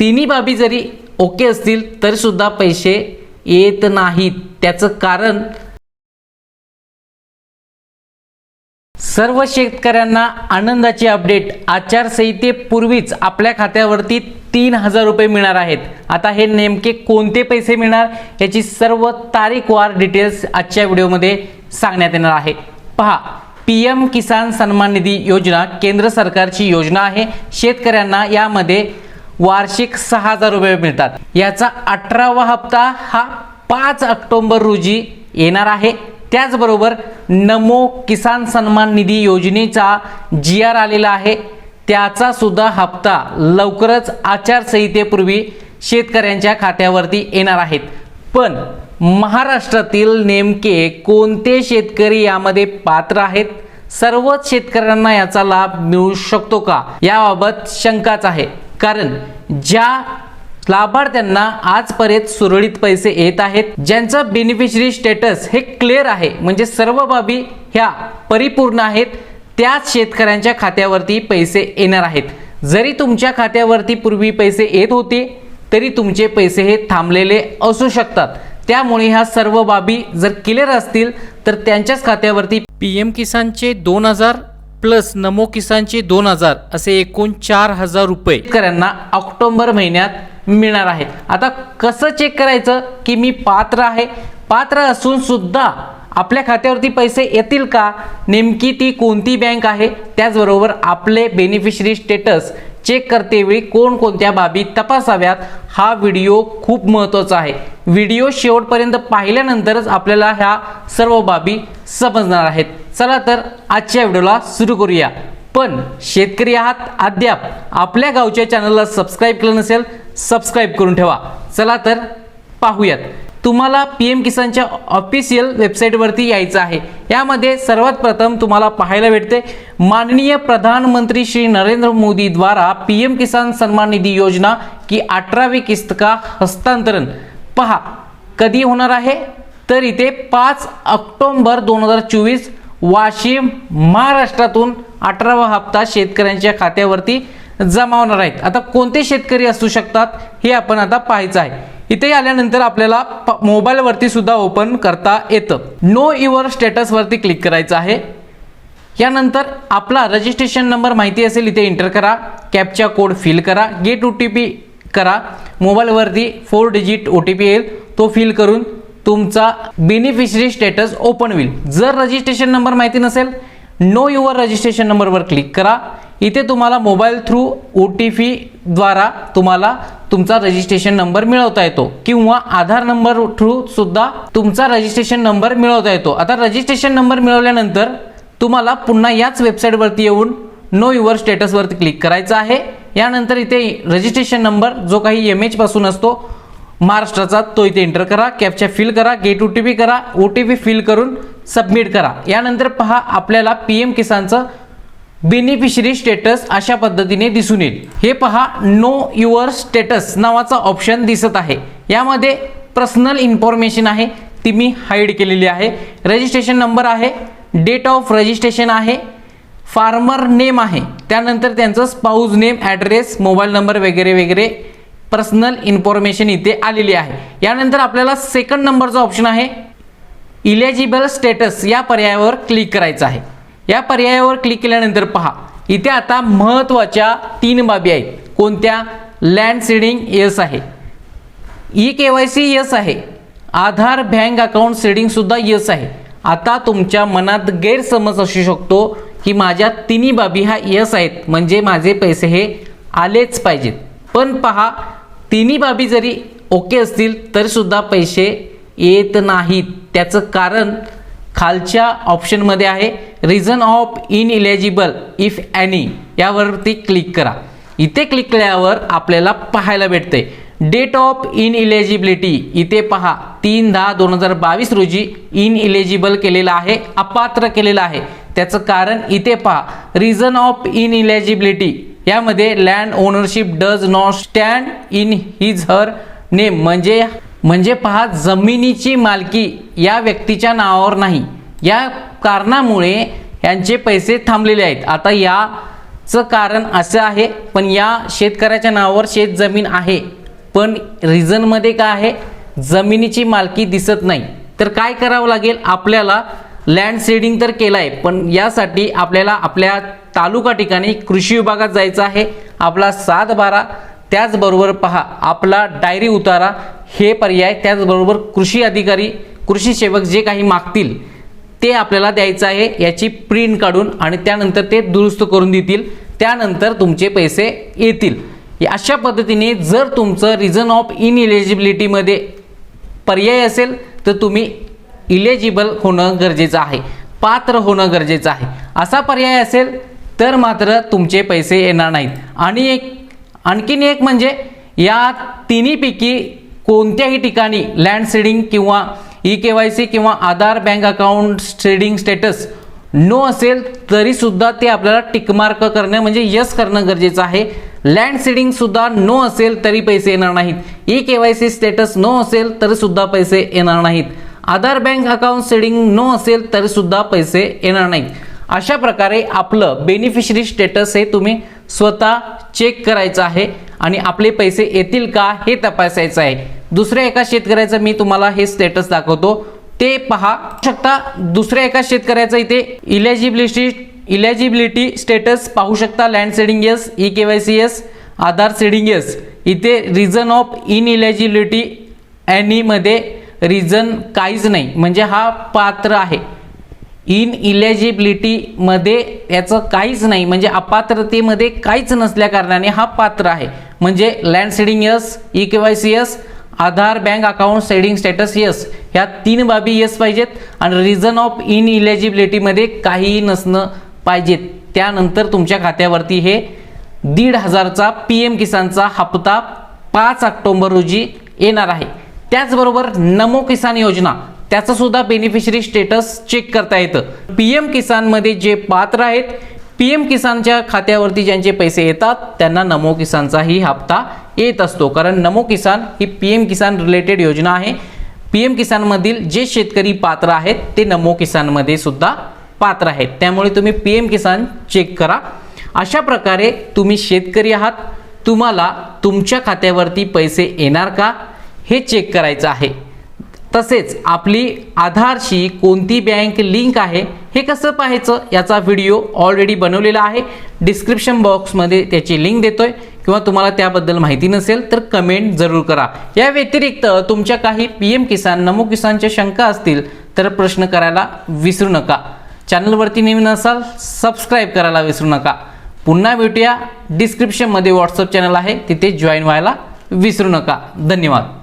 तिन्ही बाबी जरी ओके असतील तरी सुद्धा पैसे येत नाहीत. त्याचं कारण सर्व शेतकऱ्यांना आनंदाची अपडेट. आचारसंहितेपूर्वीच आपल्या खात्यावरती तीन हजार रुपये मिळणार आहेत. आता हे नेमके कोणते पैसे मिळणार याची सर्व तारीखवार डिटेल्स आजच्या व्हिडिओमध्ये सांगण्यात येणार आहे. पहा पी एम किसान सन्मान निधी योजना केंद्र सरकारची योजना आहे. शेतकऱ्यांना यामध्ये वार्षिक सहा हजार रुपये मिळतात. याचा अठरावा हप्ता हा पाच ऑक्टोंबर रोजी येणार आहे. त्याचबरोबर नमो किसान सन्मान निधी योजनेचा जी आर आलेला आहे. त्याचा सुद्धा हप्ता लवकरच आचारसंहितेपूर्वी शेतकऱ्यांच्या खात्यावरती येणार आहेत. पण महाराष्ट्रातील नेमके कोणते शेतकरी यामध्ये पात्र आहेत? सर्वच शेतकऱ्यांना याचा लाभ मिळू शकतो का? याबाबत शंकाच आहे. कारण ज्या लाभार्थ्यांना आजपर्यंत सुरळीत पैसे येत आहेत ज्यांचं बेनिफिशरी स्टेटस हे क्लिअर आहे म्हणजे सर्व बाबी ह्या परिपूर्ण आहेत त्याच शेतकऱ्यांच्या खात्यावरती पैसे येणार आहेत. जरी तुमच्या खात्यावरती पूर्वी पैसे येत होते तरी तुमचे पैसे हे थांबलेले असू शकतात. त्यामुळे ह्या सर्व बाबी जर क्लिअर असतील तर त्यांच्याच खात्यावरती पी एम किसानचे दोन हजार प्लस नमो किसानचे दोन हजार असे एकूण चार हजार रुपये. शेतकऱ्यांना ऑक्टोबर महिन्यात मिळणार आहे. आता कसं चेक करायचं की मी पात्र आहे? पात्र असून सुद्धा आपल्या खात्यावरती पैसे येतील का? नेमकी ती कोणती बँक आहे? त्याचबरोबर आपले बेनिफिशरी स्टेटस चेक करतेवेळी कोणकोणत्या बाबी तपासाव्यात? हा व्हिडिओ खूप महत्त्वाचा आहे. व्हिडिओ शेवटपर्यंत पाहिल्यानंतरच आपल्याला ह्या सर्व बाबी समजणार आहेत. चला तर आजच्या व्हिडिओला सुरू करूया. पण शेतकरी आहात अद्याप आपल्या गावच्या चॅनलला सबस्क्राईब केलं नसेल सबस्क्राईब करून ठेवा. चला तर पाहूयात. तुम्हाला पी एम किसानच्या ऑफिशियल वेबसाईटवरती यायचं आहे. यामध्ये सर्वात प्रथम तुम्हाला पाहायला भेटते माननीय प्रधानमंत्री श्री नरेंद्र मोदी द्वारा पी एम किसान सन्मान निधी योजना की अठरावी किस्त का हस्तांतरण. पहा कधी होणार आहे? तर इथे पाच ऑक्टोंबर दोन हजार चोवीस वाशिम महाराष्ट्रातून अठरावा हप्ता शेतकऱ्यांच्या खात्यावरती जमा होणार आहेत. आता कोणते शेतकरी असू शकतात हे आपण आता पाहायचं आहे. इथे आल्यानंतर आपल्याला प- मोबाईलवरती सुद्धा ओपन करता येतं. नो युअर स्टेटसवरती क्लिक करायचं आहे. यानंतर आपला रजिस्ट्रेशन नंबर माहिती असेल इथे एंटर करा. कॅपचा कोड फिल करा. गेट ओ टी पी करा. मोबाईलवरती four digit O T P येईल. तो फिल करून तुमचा बेनिफिशरी स्टेटस ओपन होईल. जर रजिस्ट्रेशन नंबर माहिती नसेल नो युअर रजिस्ट्रेशन नंबरवर क्लिक करा. इथे तुम्हाला मोबाईल थ्रू ओ टी द्वारा तुम्हाला तुमचा रजिस्ट्रेशन नंबर मिळवता येतो. किंवा आधार नंबर थ्रू सुद्धा तुमचा रजिस्ट्रेशन नंबर मिळवता येतो. आता रजिस्ट्रेशन नंबर मिळवल्यानंतर तुम्हाला पुन्हा याच वेबसाईटवरती येऊन नो युअर स्टेटसवरती क्लिक करायचं आहे. यानंतर इथे रजिस्ट्रेशन नंबर जो काही एम एच पासून असतो महाराष्ट्राचा तो इथे एंटर करा कॅपच्या फिल करा गेट ओ टी पी करा ओ टी पी फिल करून सबमिट करा. यानंतर पहा आपल्याला पी एम किसानचं बेनिफिशरी स्टेटस अशा पद्धतीने दिसून येईल. हे पहा नो युअर स्टेटस नावाचा ऑप्शन दिसत आहे. यामध्ये पर्सनल इन्फॉर्मेशन आहे ती मी हाईड केलेली आहे. रजिस्ट्रेशन नंबर आहे डेट ऑफ रजिस्ट्रेशन आहे फार्मर नेम आहे. त्यानंतर त्यांचं spouse name address mobile number वगैरे वगैरे पर्सनल इन्फॉर्मेशन इथे आलेली आहे. यानंतर आपल्याला सेकंड नंबरचा ऑप्शन आहे इलेजिबल स्टेटस या पर्यायावर क्लिक करायचं आहे. या पर्यायावर क्लिक केल्यानंतर पहा इथे आता महत्त्वाच्या तीन बाबी आहेत. कोणत्या? लँड सीडिंग येस आहे. E K Y C yes आहे. आधार बँक अकाउंट सेडिंगसुद्धा यस आहे. आता तुमच्या मनात गैरसमज असू शकतो की माझ्या तिन्ही बाबी ह्या यस आहेत. म्हणजे माझे पैसे हे आलेच पाहिजेत. पण पहा तिन्ही बाबी जरी ओके असतील तरीसुद्धा पैसे येत नाहीत. त्याचं कारण खालच्या ऑप्शनमध्ये आहे reason of ineligible if any यावरती क्लिक करा. इथे क्लिक केल्यावर आपल्याला पाहायला भेटते. डेट ऑफ इन इलेजिबिलिटी इथे पहा तीन दहा दोन हजार बावीस रोजी इन इलेजिबल केलेलं आहे अपात्र केलेलं आहे. त्याचं कारण इथे पहा रिझन ऑफ इन इलेजिबिलिटी यामध्ये land ownership does not stand in his her name म्हणजे म्हणजे पहा जमिनीची मालकी या व्यक्तीच्या नावावर नाही. या कारणामुळे यांचे पैसे थांबलेले आहेत. आता याचं कारण असं आहे पण या शेतकऱ्याच्या नावावर शेत जमीन आहे. पण रिझनमध्ये काय आहे? जमिनीची मालकी दिसत नाही. तर काय करावं लागेल? आपल्याला लँड सीडिंग तर केलं आहे पण यासाठी आपल्याला आपल्या तालुका ठिकाणी कृषी विभागात जायचं आहे. आपला सात बारा त्याचबरोबर पहा आपला डायरी उतारा हे पर्याय त्याचबरोबर कृषी अधिकारी कृषी सेवक जे काही मागतील ते आपल्याला द्यायचं आहे. याची प्रिंट काढून आणि त्यानंतर ते दुरुस्त करून देतील. त्यानंतर तुमचे पैसे येतील. अशा पद्धतीने जर तुमचं रिझन ऑफ इनएलिजिबिलिटीमध्ये पर्याय असेल तर तुम्ही इलेजिबल होणं गरजेचं आहे. पात्र होणं गरजेचं आहे. असा पर्याय असेल तर मात्र तुमचे पैसे येणार नाहीत. आणि एक आणखीन एक म्हणजे या तिन्हीपैकी कोणत्याही ठिकाणी लँड सेडिंग किंवा ई के वाय सी किंवा Aadhaar bank account seeding status no असेल तरीसुद्धा ते आपल्याला टिकमार्क करणं म्हणजे यस करणं गरजेचं आहे. लँड सीडिंग सुद्धा नो असेल तरी पैसे येणार नाहीत. E K Y C status no असेल तरीसुद्धा पैसे येणार नाहीत. Aadhaar bank account seeding no असेल तरी सुद्धा पैसे येणार नाही. अशा प्रकारे आपलं बेनिफिशरी स्टेटस हे तुम्ही स्वतः चेक करायचं आहे आणि आपले पैसे येतील का हे तपासायचं आहे. दुसऱ्या एका शेतकऱ्याचं मी तुम्हाला हे स्टेटस दाखवतो. ते पहा. शकता दुसऱ्या एका शेतकऱ्याचं इथे इलेजिबिलिटी इलेजिबिलिटी स्टेटस पाहू शकता. Land seeding yes E K Y C yes Aadhaar seeding yes इथे रिझन ऑफ इन इलेजिबिलिटी ॲनीमध्ये रिझन काहीच नाही. म्हणजे हा पात्र आहे. इन इलेजिबिलिटीमध्ये याचं काहीच नाही. म्हणजे अपात्रतेमध्ये काहीच नसल्या कारणाने हा पात्र आहे. म्हणजे land seeding yes E K Y C yes Aadhaar bank account seeding status yes ह्या तीन बाबी यस पाहिजेत आणि रिझन ऑफ इन इलेजिबिलिटीमध्ये काहीही नसणं पाहिजेत. त्यानंतर तुमच्या खात्यावरती हे दीड हजारचा पी एम किसानचा हप्ता पाच ऑक्टोबर रोजी येणार आहे. त्याचबरोबर नमो किसान योजना त्याचं सुद्धा बेनिफिशरी स्टेटस चेक करता येतं. पी एम किसानमध्ये जे पात्र आहेत पी एम किसानच्या खात्यावरती ज्यांचे पैसे येतात त्यांना नमो किसानचाही हप्ता येत असतो. कारण नमो किसान ही पी एम किसान रिलेटेड योजना आहे. पी एम किसानमधील जे शेतकरी पात्र आहेत ते नमो किसानमध्ये सुद्धा पात्र आहेत. त्यामुळे तुम्ही पी एम किसान चेक करा. अशा प्रकारे तुम्ही शेतकरी आहात तुम्हाला तुमच्या खात्यावरती पैसे येणार का? हे चेक करायचं आहे. तसेच आपली आधारशी कोणती बँक लिंक आहे हे कसं पाहायचं याचा व्हिडिओ ऑलरेडी बनवलेला आहे. डिस्क्रिप्शन बॉक्समध्ये त्याची लिंक देतोय. किंवा तुम्हाला त्याबद्दल माहिती नसेल तर कमेंट जरूर करा. या व्यतिरिक्त तुमच्या काही पी एम किसान नमो किसानच्या शंका असतील तर प्रश्न करायला विसरू नका. चॅनलवरती नवीन असाल सबस्क्राईब करायला विसरू नका. पुन्हा भेटूया. डिस्क्रिप्शनमध्ये व्हॉट्सअप चॅनल आहे तिथे जॉईन व्हायला विसरू नका. धन्यवाद.